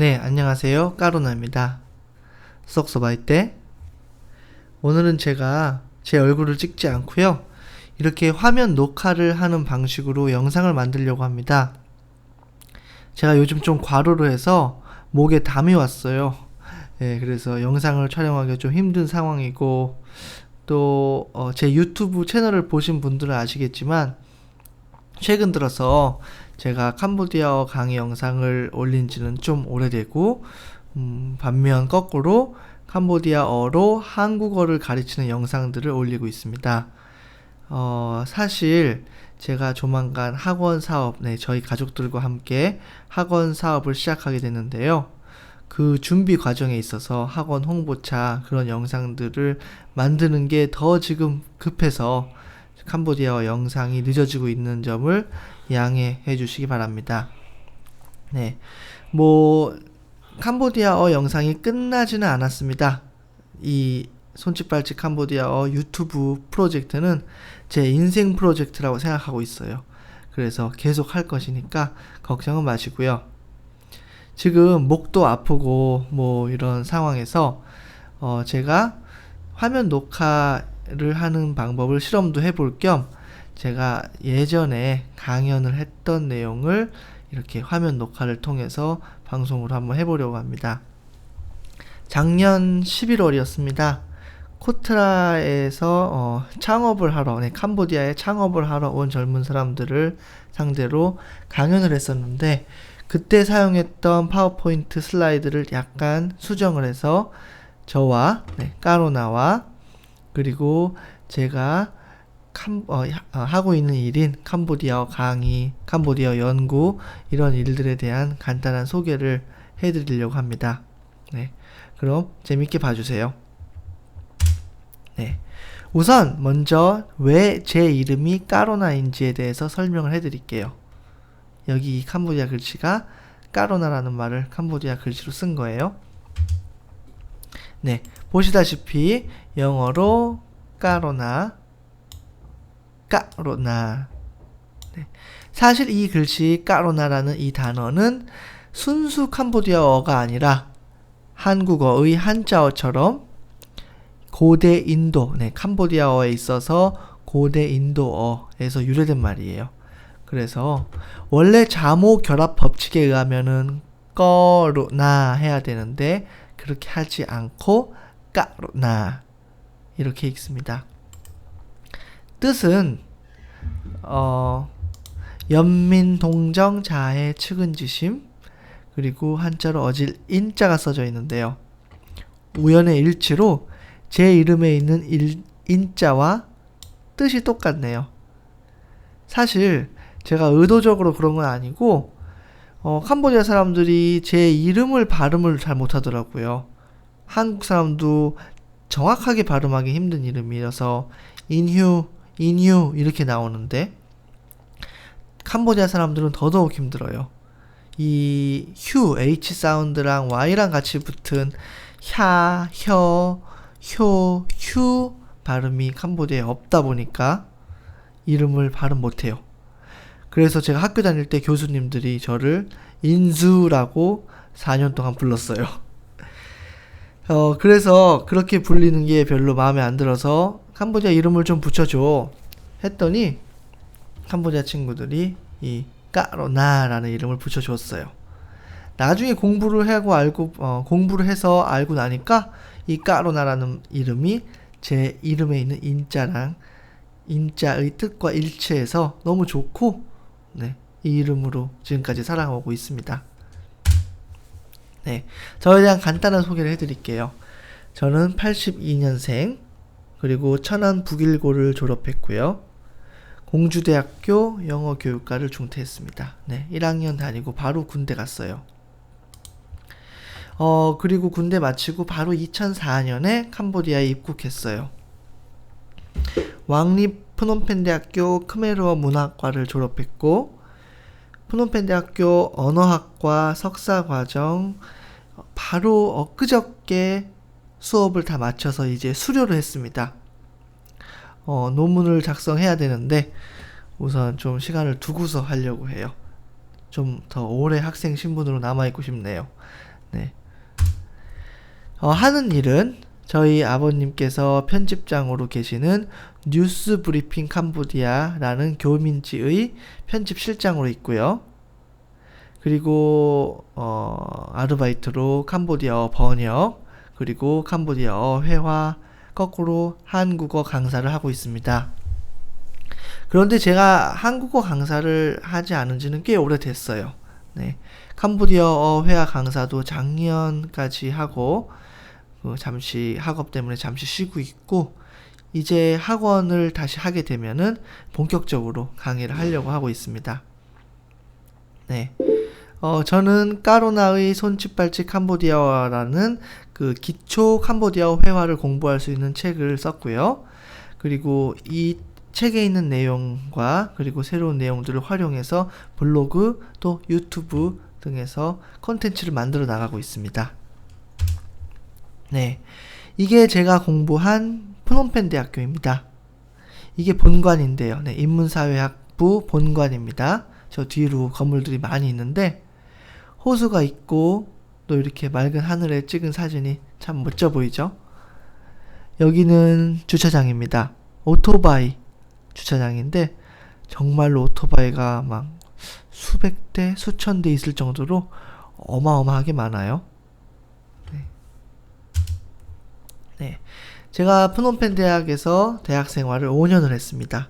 네, 안녕하세요. 까로나입니다. 때 오늘은 제가 제 얼굴을 찍지 않고요. 이렇게 화면 녹화를 하는 방식으로 영상을 만들려고 합니다. 제가 요즘 좀 과로로 해서 목에 담이 왔어요. 예, 그래서 영상을 촬영하기가 좀 힘든 상황이고 또제 유튜브 채널을 보신 분들은 아시겠지만 최근 들어서 제가 캄보디아어 강의 영상을 올린 지는 좀 오래되고 음, 반면 거꾸로 캄보디아어로 한국어를 가르치는 영상들을 올리고 있습니다. 어, 사실 제가 조만간 학원 사업, 네, 저희 가족들과 함께 학원 사업을 시작하게 됐는데요. 그 준비 과정에 있어서 학원 홍보차 그런 영상들을 만드는 게 더 지금 급해서 캄보디아어 영상이 늦어지고 있는 점을 양해해 주시기 바랍니다. 네. 뭐, 캄보디아어 영상이 끝나지는 않았습니다. 이 손짓발짓 캄보디아어 유튜브 프로젝트는 제 인생 프로젝트라고 생각하고 있어요. 그래서 계속 할 것이니까 걱정은 마시고요. 지금 목도 아프고 뭐 이런 상황에서 어 제가 화면 녹화를 하는 방법을 실험도 해볼 겸 제가 예전에 강연을 했던 내용을 이렇게 화면 녹화를 통해서 방송으로 한번 해보려고 합니다. 작년 11월이었습니다. 코트라에서 어, 창업을 하러, 네, 캄보디아에 창업을 하러 온 젊은 사람들을 상대로 강연을 했었는데, 그때 사용했던 파워포인트 슬라이드를 약간 수정을 해서 저와 네, 까로나와 그리고 제가 캄, 어, 하고 있는 일인 캄보디아어 강의, 캄보디아 연구 이런 일들에 대한 간단한 소개를 해드리려고 합니다. 네, 그럼 재밌게 봐주세요. 네, 우선 먼저 왜 제 이름이 까로나인지에 대해서 설명을 해드릴게요. 여기 이 캄보디아 글씨가 까로나라는 말을 캄보디아 글씨로 쓴 거예요. 네, 보시다시피 영어로 까로나 까로나. 네. 사실 이 글씨 까로나라는 이 단어는 순수 캄보디아어가 아니라 한국어의 한자어처럼 고대 인도, 네, 캄보디아어에 있어서 고대 인도어에서 유래된 말이에요. 그래서 원래 자모 결합 법칙에 의하면은 꺼로나 해야 되는데 그렇게 하지 않고 까로나 이렇게 읽습니다. 뜻은 어, 연민동정 자해 측은지심 그리고 한자로 어질 인자가 써져 있는데요. 우연의 일치로 제 이름에 있는 일, 인자와 뜻이 똑같네요. 사실 제가 의도적으로 그런 건 아니고 어, 캄보디아 사람들이 제 이름을 발음을 잘 못하더라고요. 한국 사람도 정확하게 발음하기 힘든 이름이어서 인휴 인유 이렇게 나오는데 캄보디아 사람들은 더더욱 힘들어요. 이 휴, H 사운드랑 Y랑 같이 붙은 혀, 혀, 효, 휴 발음이 캄보디아에 없다 보니까 이름을 발음 못해요. 그래서 제가 학교 다닐 때 교수님들이 저를 인수라고 4년 동안 불렀어요. 어, 그래서 그렇게 불리는 게 별로 마음에 안 들어서 캄보디아 이름을 좀 붙여줘 했더니 캄보디아 친구들이 이 까로나라는 이름을 붙여줬어요. 나중에 공부를 하고 알고 어, 공부를 해서 알고 나니까 이 까로나라는 이름이 제 이름에 있는 인자랑 인자의 뜻과 일치해서 너무 좋고 네, 이 이름으로 지금까지 살아오고 있습니다. 네, 저에 대한 간단한 소개를 해드릴게요. 저는 82년생 그리고 천안 북일고를 졸업했고요. 공주대학교 영어교육과를 중퇴했습니다. 네, 1학년 다니고 바로 군대 갔어요. 어, 그리고 군대 마치고 바로 2004년에 캄보디아에 입국했어요. 왕립 프놈펜 대학교 크메르어 문학과를 졸업했고 프놈펜 대학교 언어학과 석사 과정 바로 엊그저께 수업을 다 마쳐서 이제 수료를 했습니다. 어, 논문을 작성해야 되는데 우선 좀 시간을 두고서 하려고 해요. 좀 더 오래 학생 신분으로 남아있고 싶네요. 네. 어, 하는 일은 저희 아버님께서 편집장으로 계시는 뉴스 브리핑 캄보디아라는 교민지의 편집실장으로 있고요. 그리고 어, 아르바이트로 캄보디아어 번역 그리고 캄보디아어 회화 거꾸로 한국어 강사를 하고 있습니다. 그런데 제가 한국어 강사를 하지 않은 지는 꽤 오래됐어요. 네. 캄보디아어 회화 강사도 작년까지 하고 그 잠시 학업 때문에 잠시 쉬고 있고 이제 학원을 다시 하게 되면은 본격적으로 강의를 하려고 하고 있습니다. 네. 어, 저는 까로나의 손짓발짓 캄보디아어라는 그 기초 캄보디아어 회화를 공부할 수 있는 책을 썼고요. 그리고 이 책에 있는 내용과 그리고 새로운 내용들을 활용해서 블로그 또 유튜브 등에서 콘텐츠를 만들어 나가고 있습니다. 네. 이게 제가 공부한 프놈펜 대학교입니다. 이게 본관인데요. 네, 인문사회학부 본관입니다. 저 뒤로 건물들이 많이 있는데 호수가 있고 또 이렇게 맑은 하늘에 찍은 사진이 참 멋져 보이죠? 여기는 주차장입니다. 오토바이 주차장인데 정말로 오토바이가 막 수백 대, 수천 대 있을 정도로 어마어마하게 많아요. 네. 네. 제가 프놈펜 대학에서 대학 생활을 5년을 했습니다.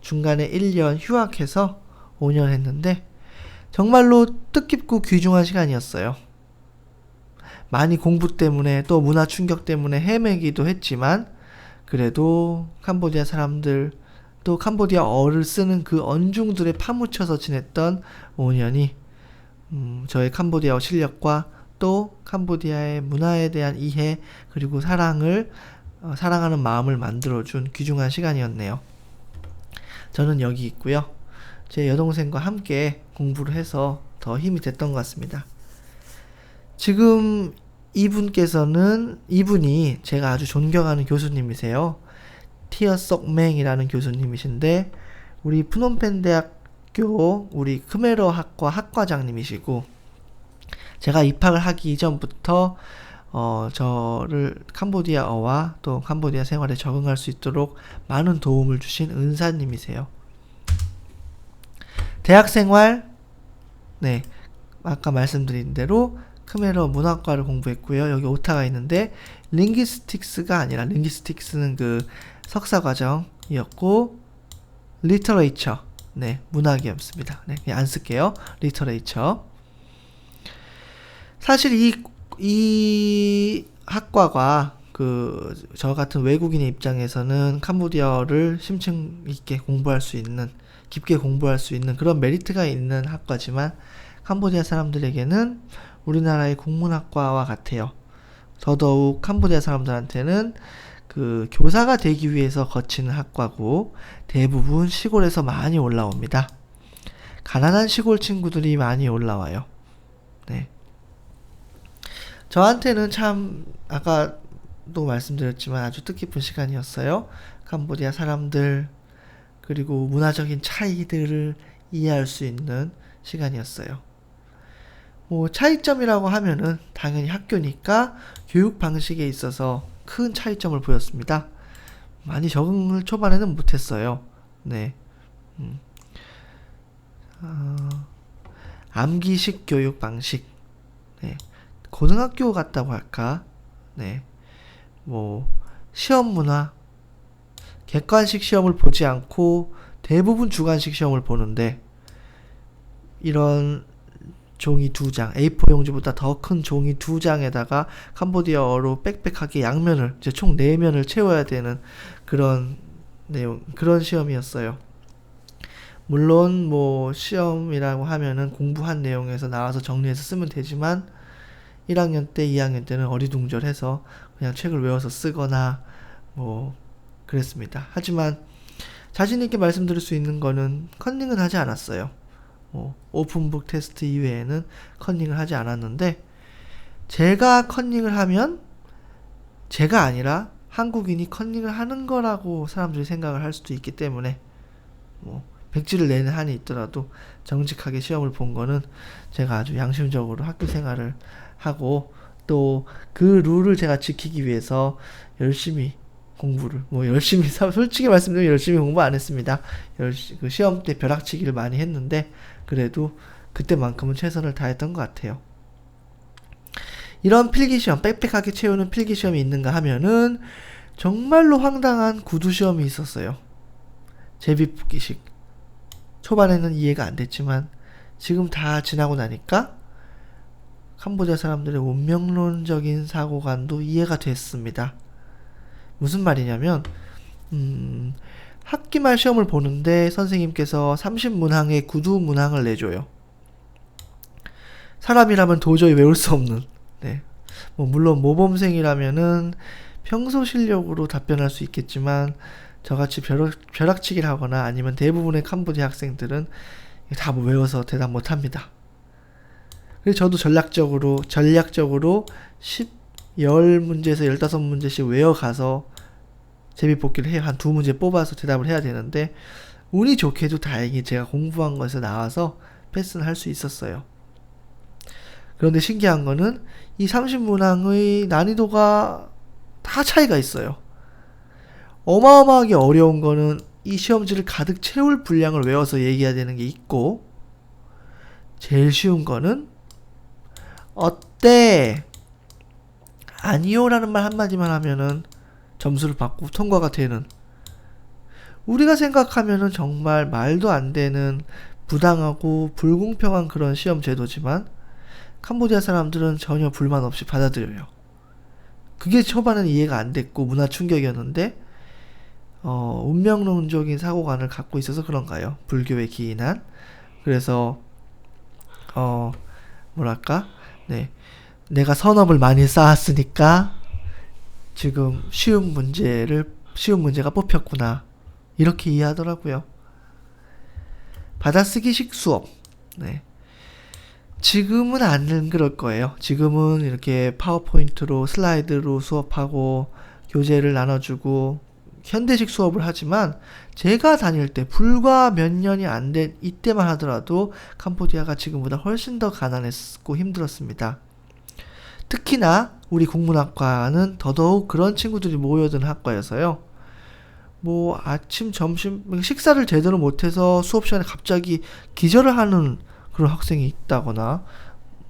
중간에 1년 휴학해서 5년 했는데 정말로 뜻깊고 귀중한 시간이었어요. 많이 공부 때문에 또 문화 충격 때문에 헤매기도 했지만 그래도 캄보디아 사람들 또 캄보디아어를 쓰는 그 언중들에 파묻혀서 지냈던 5년이 음, 저의 캄보디아어 실력과 또 캄보디아의 문화에 대한 이해 그리고 사랑을 어, 사랑하는 마음을 만들어준 귀중한 시간이었네요. 저는 여기 있고요. 제 여동생과 함께 공부를 해서 더 힘이 됐던 것 같습니다. 지금 이분께서는 이분이 제가 아주 존경하는 교수님이세요. 티어석맹이라는 교수님이신데 우리 푸놈펜 대학교 우리 크메러 학과 학과장님이시고 제가 입학을 하기 이전부터 어, 저를 캄보디아어와 또 캄보디아 생활에 적응할 수 있도록 많은 도움을 주신 은사님이세요. 대학 생활, 네, 아까 말씀드린 대로 크메러 문학과를 공부했고요. 여기 오타가 있는데, 링기스틱스가 아니라, 링기스틱스는 그 석사 과정이었고, 리터레이처, 네, 문학이었습니다. 네, 그냥 안 쓸게요. 리터레이처. 사실 이, 이 학과가 그, 저 같은 외국인의 입장에서는 캄보디아어를 심층 있게 공부할 수 있는, 깊게 공부할 수 있는 그런 메리트가 있는 학과지만, 캄보디아 사람들에게는 우리나라의 국문학과와 같아요. 더더욱 캄보디아 사람들한테는 그 교사가 되기 위해서 거치는 학과고 대부분 시골에서 많이 올라옵니다. 가난한 시골 친구들이 많이 올라와요. 네. 저한테는 참 아까도 말씀드렸지만 아주 뜻깊은 시간이었어요. 캄보디아 사람들 그리고 문화적인 차이들을 이해할 수 있는 시간이었어요. 뭐 차이점이라고 하면은 당연히 학교니까 교육 방식에 있어서 큰 차이점을 보였습니다. 많이 적응을 초반에는 못했어요. 네. 음. 어, 암기식 교육 방식. 네. 고등학교 같다고 할까? 네. 뭐, 시험 문화. 객관식 시험을 보지 않고 대부분 주관식 시험을 보는데, 이런 종이 두 장, A4 용지보다 더 큰 종이 두 장에다가 캄보디아어로 빽빽하게 양면을, 이제 총 4면을 채워야 되는 그런 내용, 그런 시험이었어요. 물론 뭐 시험이라고 하면은 공부한 내용에서 나와서 정리해서 쓰면 되지만 1학년 때, 2학년 때는 어리둥절해서 그냥 책을 외워서 쓰거나 뭐 그랬습니다. 하지만 자신 있게 말씀드릴 수 있는 거는 컨닝은 하지 않았어요. 뭐 오픈북 테스트 이외에는 컨닝을 하지 않았는데 제가 컨닝을 하면 제가 아니라 한국인이 컨닝을 하는 거라고 사람들이 생각을 할 수도 있기 때문에 뭐 백지를 내는 한이 있더라도 정직하게 시험을 본 거는 제가 아주 양심적으로 학교 생활을 하고 또 그 룰을 제가 지키기 위해서 열심히 공부를 뭐 열심히 사- 솔직히 말씀드리면 열심히 공부 안 했습니다. 열시, 그 시험 때 벼락치기를 많이 했는데 그래도 그때만큼은 최선을 다했던 것 같아요. 이런 필기시험, 빽빽하게 채우는 필기시험이 있는가 하면은 정말로 황당한 구두시험이 있었어요. 제비뽑기식. 초반에는 이해가 안 됐지만 지금 다 지나고 나니까 캄보디아 사람들의 운명론적인 사고관도 이해가 됐습니다. 무슨 말이냐면 음, 학기 말 시험을 보는데 선생님께서 30문항의 구두 문항을 내줘요. 사람이라면 도저히 외울 수 없는. 네. 뭐 물론 모범생이라면은 평소 실력으로 답변할 수 있겠지만 저같이 벼락, 벼락치기를 하거나 아니면 대부분의 캄보디아 학생들은 다 뭐 외워서 대답 못 합니다. 그래서 저도 전략적으로 전략적으로 10, 10문제에서 15문제씩 외워가서 제비뽑기를 해요. 한 두 문제 뽑아서 대답을 해야 되는데 운이 좋게도 다행히 제가 공부한 것에 나와서 패스는 할 수 있었어요. 그런데 신기한 거는 이 30문항의 난이도가 다 차이가 있어요. 어마어마하게 어려운 거는 이 시험지를 가득 채울 분량을 외워서 얘기해야 되는 게 있고 제일 쉬운 거는 어때? 아니요라는 말 한마디만 하면은 점수를 받고 통과가 되는 우리가 생각하면은 정말 말도 안 되는 부당하고 불공평한 그런 시험 제도지만 캄보디아 사람들은 전혀 불만 없이 받아들여요. 그게 초반엔 이해가 안 됐고 문화 충격이었는데 어, 운명론적인 사고관을 갖고 있어서 그런가요? 불교에 기인한 그래서 어 뭐랄까 네 내가 선업을 많이 쌓았으니까 지금 쉬운 문제를 쉬운 문제가 뽑혔구나 이렇게 이해하더라고요. 받아쓰기식 수업 네 지금은 안 그럴 거예요. 지금은 이렇게 파워포인트로 슬라이드로 수업하고 교재를 나눠주고 현대식 수업을 하지만 제가 다닐 때 불과 몇 년이 안 된 이때만 하더라도 캄보디아가 지금보다 훨씬 더 가난했고 힘들었습니다. 특히나 우리 국문학과는 더더욱 그런 친구들이 모여든 학과여서요. 뭐 아침 점심 식사를 제대로 못해서 수업 시간에 갑자기 기절을 하는 그런 학생이 있다거나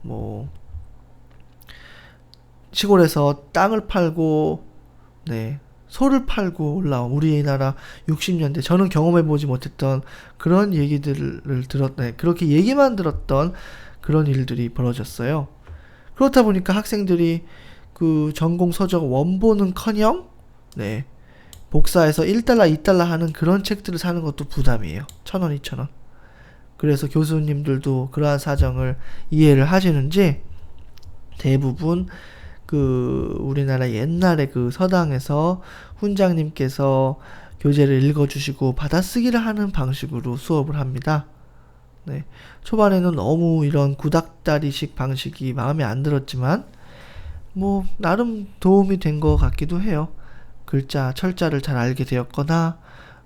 뭐 시골에서 땅을 팔고 네 소를 팔고 올라온 우리나라 60년대 저는 경험해 보지 못했던 그런 얘기들을 들었 네 그렇게 얘기만 들었던 그런 일들이 벌어졌어요. 그렇다 보니까 학생들이 그 전공 서적 원본은커녕 네 복사해서 1달러 2달러 하는 그런 책들을 사는 것도 부담이에요. 천 원, 이천 원. 그래서 교수님들도 그러한 사정을 이해를 하시는지 대부분 그 우리나라 옛날에 그 서당에서 훈장님께서 교재를 읽어주시고 받아쓰기를 하는 방식으로 수업을 합니다. 네. 초반에는 너무 이런 구닥다리식 방식이 마음에 안 들었지만 뭐 나름 도움이 된 것 같기도 해요. 글자 철자를 잘 알게 되었거나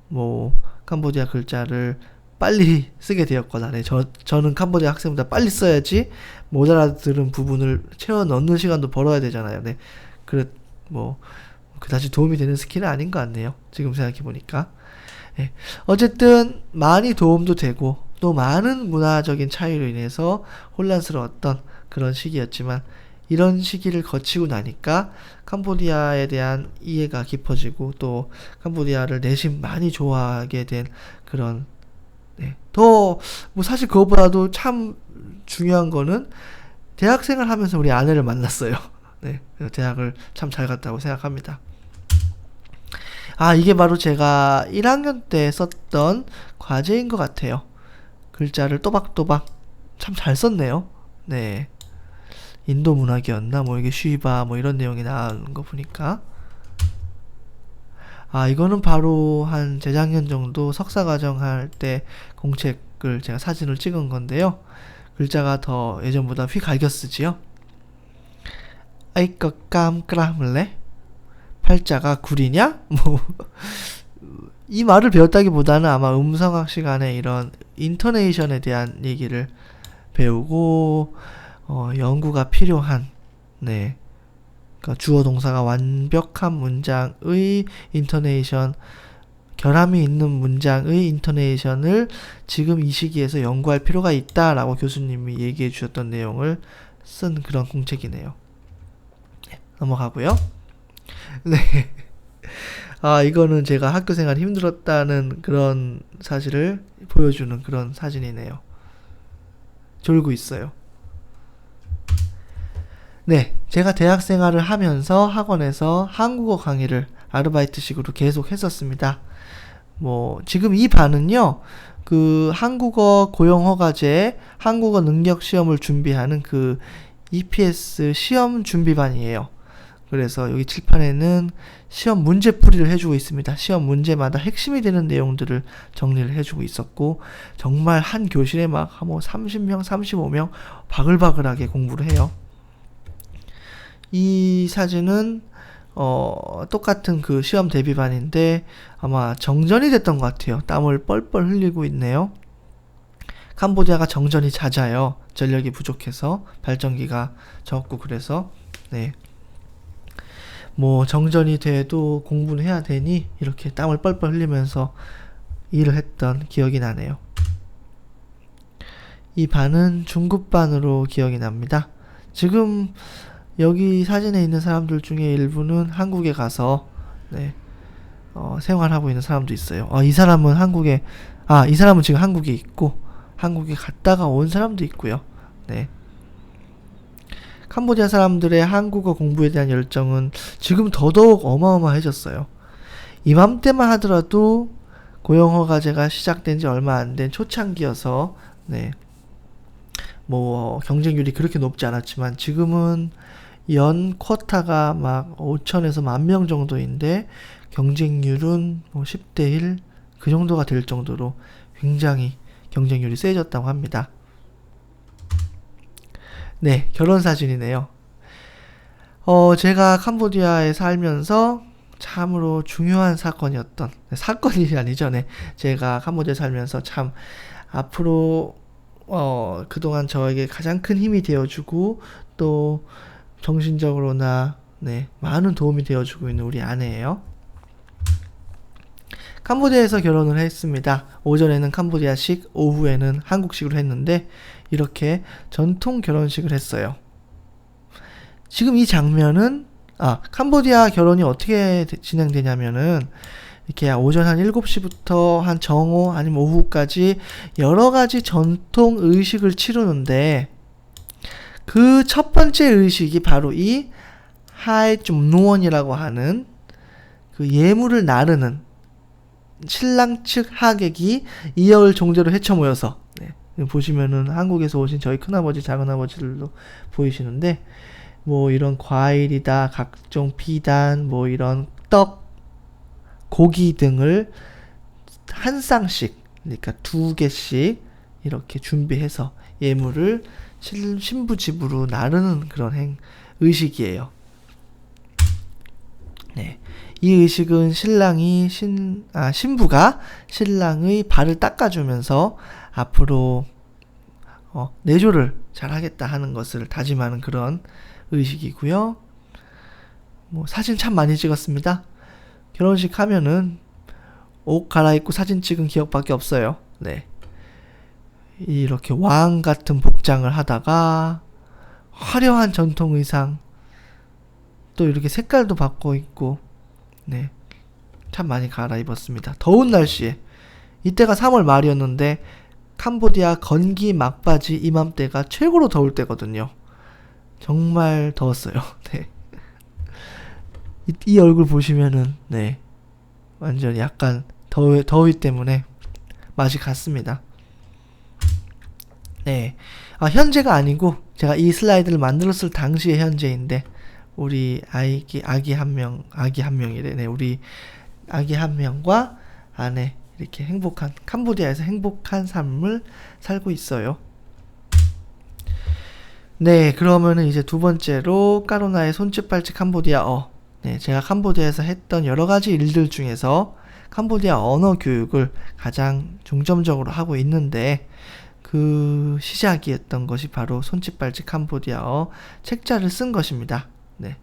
뭐 캄보디아 글자를 빨리 쓰게 되었거나 네, 저, 저는 캄보디아 학생보다 빨리 써야지 못 알아들은 부분을 채워 넣는 시간도 벌어야 되잖아요. 네. 그래 뭐 그다지 도움이 되는 스킬은 아닌 것 같네요. 지금 생각해 보니까. 네. 어쨌든 많이 도움도 되고 또 많은 문화적인 차이로 인해서 혼란스러웠던 그런 시기였지만 이런 시기를 거치고 나니까 캄보디아에 대한 이해가 깊어지고 또 캄보디아를 내심 많이 좋아하게 된 그런 네. 더, 뭐 사실 그것보다도 참 중요한 거는 대학생을 하면서 우리 아내를 만났어요. 네. 대학을 참 잘 갔다고 생각합니다. 아, 이게 바로 제가 1학년 때 썼던 과제인 것 같아요. 글자를 또박또박 참 잘 썼네요. 네. 인도 문학이었나? 뭐 이게 쉬바 뭐 이런 내용이 나오는 거 보니까. 아, 이거는 바로 한 재작년 정도 석사과정 할 때 공책을 제가 사진을 찍은 건데요. 글자가 더 예전보다 휘갈겨 쓰지요. 아이껏 깜깜을래? 팔자가 구리냐? 뭐 이 말을 배웠다기보다는 아마 음성학 시간에 이런 인터네이션에 대한 얘기를 배우고 어, 연구가 필요한 네 그러니까 주어 동사가 완벽한 문장의 인터네이션 결함이 있는 문장의 인터네이션을 지금 이 시기에서 연구할 필요가 있다라고 교수님이 얘기해 주셨던 내용을 쓴 그런 공책이네요. 네, 넘어가고요. 네. 아, 이거는 제가 학교 생활 힘들었다는 그런 사실을 보여주는 그런 사진이네요. 졸고 있어요. 네, 제가 대학 생활을 하면서 학원에서 한국어 강의를 아르바이트식으로 계속 했었습니다. 뭐, 지금 이 반은요, 그 한국어 고용허가제 한국어 능력 시험을 준비하는 그 EPS 시험 준비반이에요. 그래서 여기 칠판에는 시험 문제 풀이를 해주고 있습니다. 시험 문제마다 핵심이 되는 내용들을 정리를 해주고 있었고, 정말 한 교실에 막뭐 30명, 35명 바글바글하게 공부를 해요. 이 사진은 어, 똑같은 그 시험 대비반인데 아마 정전이 됐던 것 같아요. 땀을 뻘뻘 흘리고 있네요. 캄보디아가 정전이 잦아요. 전력이 부족해서 발전기가 적고 그래서 네. 뭐 정전이 돼도 공부는 해야 되니 이렇게 땀을 뻘뻘 흘리면서 일을 했던 기억이 나네요. 이 반은 중급 반으로 기억이 납니다. 지금 여기 사진에 있는 사람들 중에 일부는 한국에 가서 네, 어, 생활하고 있는 사람도 있어요. 어, 이 사람은 한국에 아, 이 사람은 지금 한국에 있고 한국에 갔다가 온 사람도 있고요. 네. 캄보디아 사람들의 한국어 공부에 대한 열정은 지금 더더욱 어마어마해졌어요. 이맘때만 하더라도 고용허가제가 시작된 지 얼마 안 된 초창기여서 네. 뭐 경쟁률이 그렇게 높지 않았지만 지금은 연 쿼타가 막 5천에서 만 명 정도인데 경쟁률은 뭐 10대 1 그 정도가 될 정도로 굉장히 경쟁률이 세졌다고 합니다. 네, 결혼 사진이네요. 어, 제가 캄보디아에 살면서 참으로 중요한 사건이었던 네, 사건이 아니죠. 네. 제가 캄보디아에 살면서 참 앞으로 어, 그동안 저에게 가장 큰 힘이 되어 주고 또 정신적으로나 네, 많은 도움이 되어 주고 있는 우리 아내예요. 캄보디아에서 결혼을 했습니다. 오전에는 캄보디아식, 오후에는 한국식으로 했는데 이렇게 전통 결혼식을 했어요. 지금 이 장면은 아, 캄보디아 결혼이 어떻게 진행되냐면은 이렇게 오전 한 7시부터 한 정오 아니면 오후까지 여러 가지 전통 의식을 치르는데 그 첫 번째 의식이 바로 이 하이 좀 노원이라고 하는 그 예물을 나르는 신랑 측 하객이 이여을 종제로 헤쳐 모여서 네. 보시면은 한국에서 오신 저희 큰아버지 작은아버지들도 보이시는데 뭐 이런 과일이다 각종 비단 뭐 이런 떡 고기 등을 한 쌍씩 그러니까 두 개씩 이렇게 준비해서 예물을 신부 집으로 나르는 그런 행 의식이에요. 네. 이 의식은 신랑이 신, 아, 신부가 신랑의 발을 닦아주면서 앞으로 어, 내조를 잘 하겠다 하는 것을 다짐하는 그런 의식이고요. 뭐 사진 참 많이 찍었습니다. 결혼식 하면은 옷 갈아입고 사진 찍은 기억밖에 없어요. 네. 이렇게 왕 같은 복장을 하다가 화려한 전통 의상 또 이렇게 색깔도 바꿔 입고 네. 참 많이 갈아입었습니다. 더운 날씨에 이때가 3월 말이었는데 캄보디아 건기 막바지 이맘때가 최고로 더울 때거든요. 정말 더웠어요. 네. 이, 이 얼굴 보시면은 네. 완전 약간 더위, 더위 때문에 맛이 갔습니다. 네. 아, 현재가 아니고 제가 이 슬라이드를 만들었을 당시의 현재인데 우리 아기 아기 한 명, 아기 한 명이래. 네, 우리 아기 한 명과 아내 이렇게 행복한 캄보디아에서 행복한 삶을 살고 있어요. 네, 그러면은 이제 두 번째로 까로나의 손짓발짓 캄보디아어. 네, 제가 캄보디아에서 했던 여러 가지 일들 중에서 캄보디아 언어 교육을 가장 중점적으로 하고 있는데 그 시작이었던 것이 바로 손짓발짓 캄보디아어 책자를 쓴 것입니다. 네.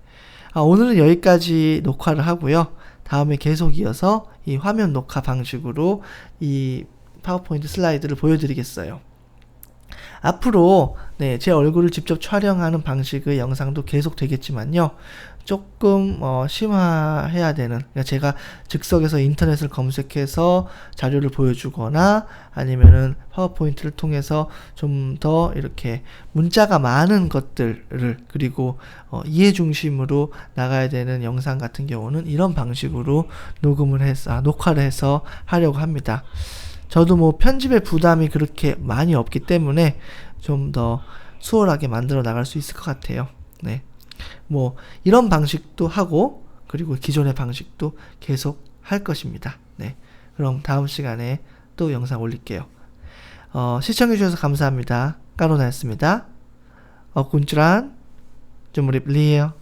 아, 오늘은 여기까지 녹화를 하고요. 다음에 계속 이어서 이 화면 녹화 방식으로 이 파워포인트 슬라이드를 보여드리겠어요. 앞으로 네, 제 얼굴을 직접 촬영하는 방식의 영상도 계속 되겠지만요. 조금 어, 심화해야 되는 그러니까 제가 즉석에서 인터넷을 검색해서 자료를 보여주거나 아니면은 파워포인트를 통해서 좀 더 이렇게 문자가 많은 것들을 그리고 어, 이해 중심으로 나가야 되는 영상 같은 경우는 이런 방식으로 녹음을 해서 아, 녹화를 해서 하려고 합니다. 저도 뭐 편집의 부담이 그렇게 많이 없기 때문에 좀 더 수월하게 만들어 나갈 수 있을 것 같아요. 네. 뭐 이런 방식도 하고 그리고 기존의 방식도 계속 할 것입니다. 네. 그럼 다음 시간에 또 영상 올릴게요. 어, 시청해주셔서 감사합니다. 까로나였습니다. 어, 군주란, 좀 우리 리에요.